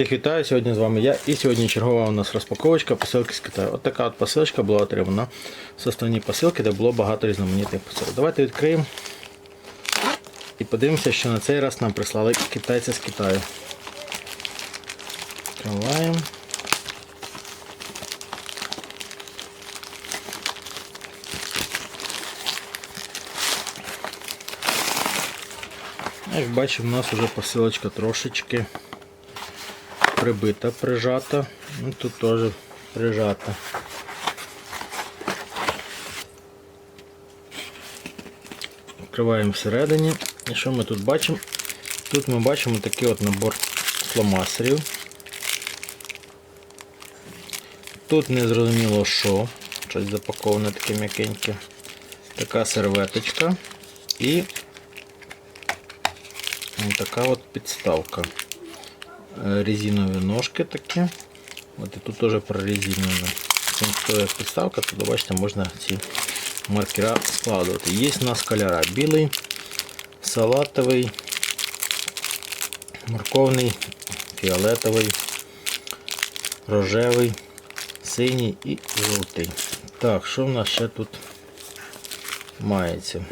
Всіх вітаю, сьогодні з вами я і сьогодні чергова у нас розпаковочка посилки з Китаю. От така от посилочка була отримана з останньої посилки, де було багато різноманітних посилок. Давайте відкриємо і подивимося, що на цей раз нам прислали китайці з Китаю. Відкриваємо. Як бачимо, у нас вже посилочка трошечки прибита, прижата. Ну, тут теж прижата. Відкриваємо всередині. І що ми тут бачимо? Тут ми бачимо такий от набор фломастерів. Тут не зрозуміло що. Щось запаковане таке м'якеньке. Така серветочка і така от підставка. Е, Резинові ножки такі. От і тут теж прорезинові. Хто є підставка, то бачите, можна ці маркера складувати. Є у нас кольора білий, салатовий, морковний, фіолетовий, рожевий, синій і жовтий. Так, що в нас ще тут мається?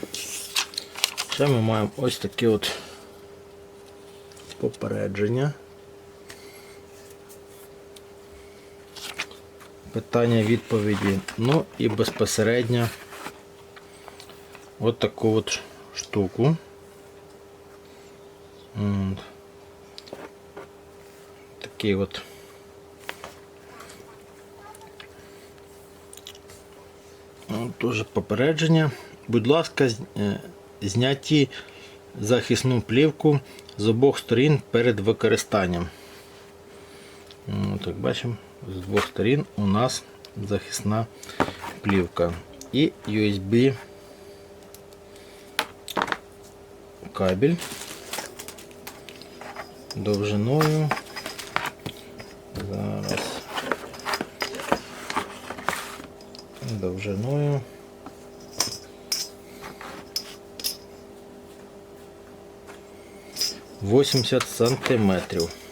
Ще ми маємо ось такі от попередження. Питання відповіді. Ну і безпосередньо от таку от штуку. Такий от От Теж попередження. Будь ласка, е, зняті захисну плівку з обох сторін перед використанням. От, як бачимо, з двох сторін у нас захисна плівка і USB кабель довжиною. Зараз довжиною. Восемьдесят сантиметрів.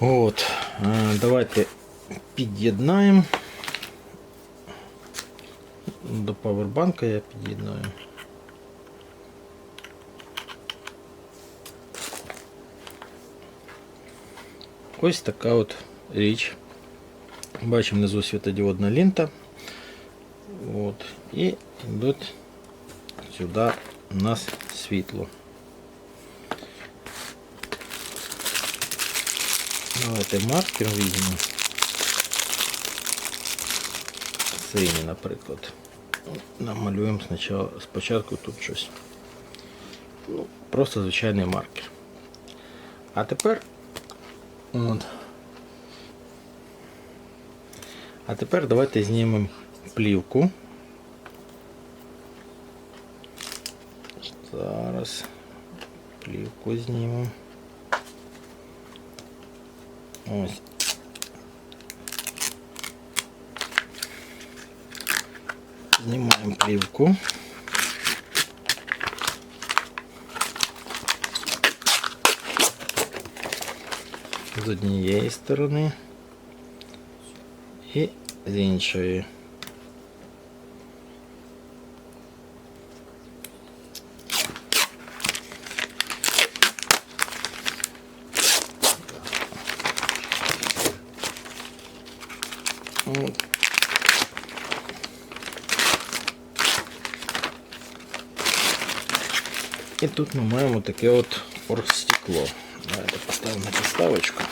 От, е, давайте під'єднаємо. До павербанка я під'єднаю. Ось така от річ. Бачимо внизу світодіодна лінта. От. І йдуть сюди у нас світло. Давайте маркер візьмемо. Синій, наприклад. Намалюємо спочатку, спочатку тут щось. Ну, просто звичайний маркер. А тепер От. А тепер давайте знімемо плівку. Зараз плівку знімемо. Ось. Знімаємо плівку. з однієї сторони і з іншої. От. І тут ми маємо таке от оргстекло. Давайте поставимо на підставочку.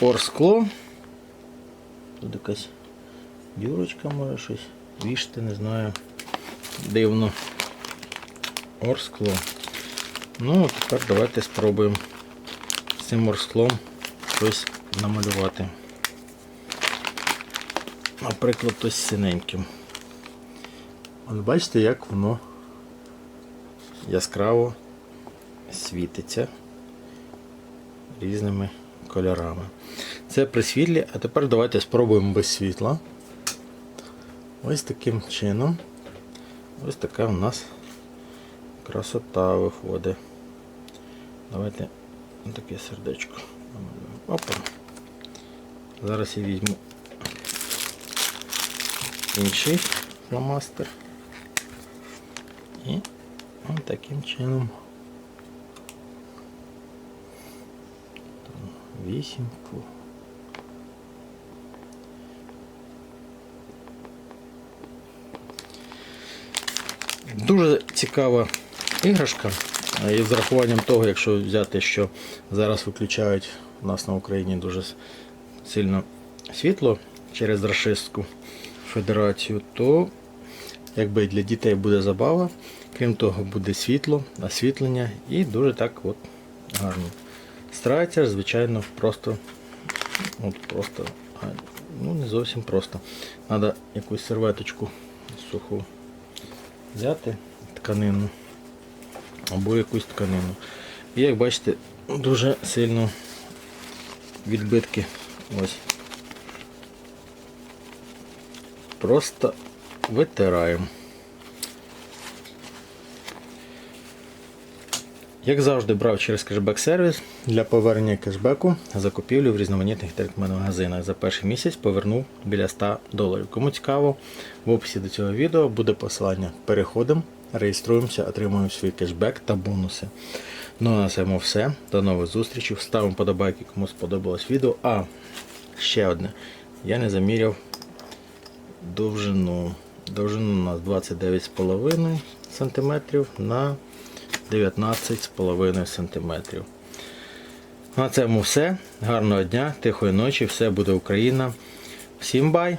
Орскло. Тут якась дюрочка може щось. Вішти, не знаю. Дивно. Орскло. Ну, а тепер давайте спробуємо з цим орсклом щось намалювати. Наприклад, ось синеньким. От бачите, як воно яскраво світиться різними кольорами. Це при світлі, а тепер давайте спробуємо без світла. Ось таким чином. Ось така у нас красота виходить. Давайте таке сердечко. Опа. Зараз я візьму інший фломастер. І ось таким чином. Там Вісімку. Дуже цікава іграшка. І з рахуванням того, якщо взяти, що зараз виключають у нас на Україні дуже сильно світло через Рашистську федерацію, то якби для дітей буде забава, крім того, буде світло, освітлення і дуже так от гарно. Стараються, звичайно, просто, от просто, ну не зовсім просто. Треба якусь серветочку суху взяти тканину або якусь тканину. І як бачите, дуже сильно відбитки ось. Просто витираємо. Як завжди, брав через кешбек сервіс для повернення кешбеку закупівлю в різноманітних інтернет-магазинах. За перший місяць повернув біля 100 доларів. Кому цікаво, в описі до цього відео буде посилання. Переходимо, реєструємося, отримуємо свій кешбек та бонуси. Ну а на цьому все. До нових зустрічей. Ставимо подобайки, кому сподобалось відео. А ще одне. Я не заміряв довжину. Довжину у нас 29,5 см на 19,5 см. На цьому все. Гарного дня, тихої ночі, все буде Україна. Всім бай!